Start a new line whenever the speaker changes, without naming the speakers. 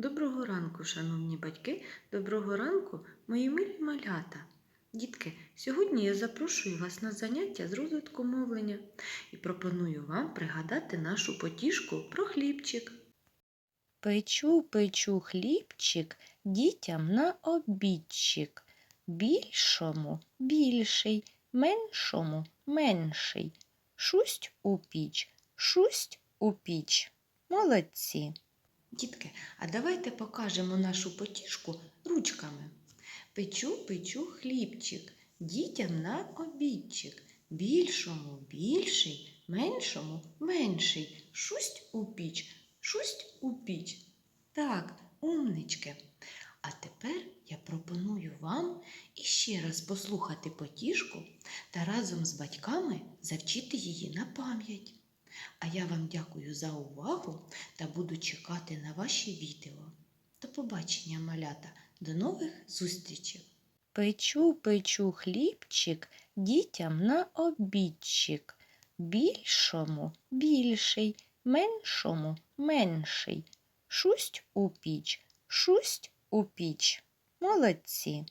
Доброго ранку, шановні батьки, доброго ранку, мої милі малята. Дітки, сьогодні я запрошую вас на заняття з розвитку мовлення і пропоную вам пригадати нашу потішку про хлібчик.
Печу, печу хлібчик дітям на обідчик. Більшому більший, меншому менший. Шусть у піч, шусть у піч. Молодці.
Дітки, а давайте покажемо нашу потішку ручками. Печу, печу хлібчик, дітям на обідчик. Більшому більший, меншому менший. Шусть у піч, шусть у піч. Так, умнички. А тепер я пропоную вам іще раз послухати потішку та разом з батьками завчити її на пам'ять. А я вам дякую за увагу та буду чекати на ваші відео. До побачення, малята, до нових зустрічей!
Печу, печу хлібчик дітям на обідчик. Більшому більший, меншому менший. Шусть у піч, шусть у піч. Молодці.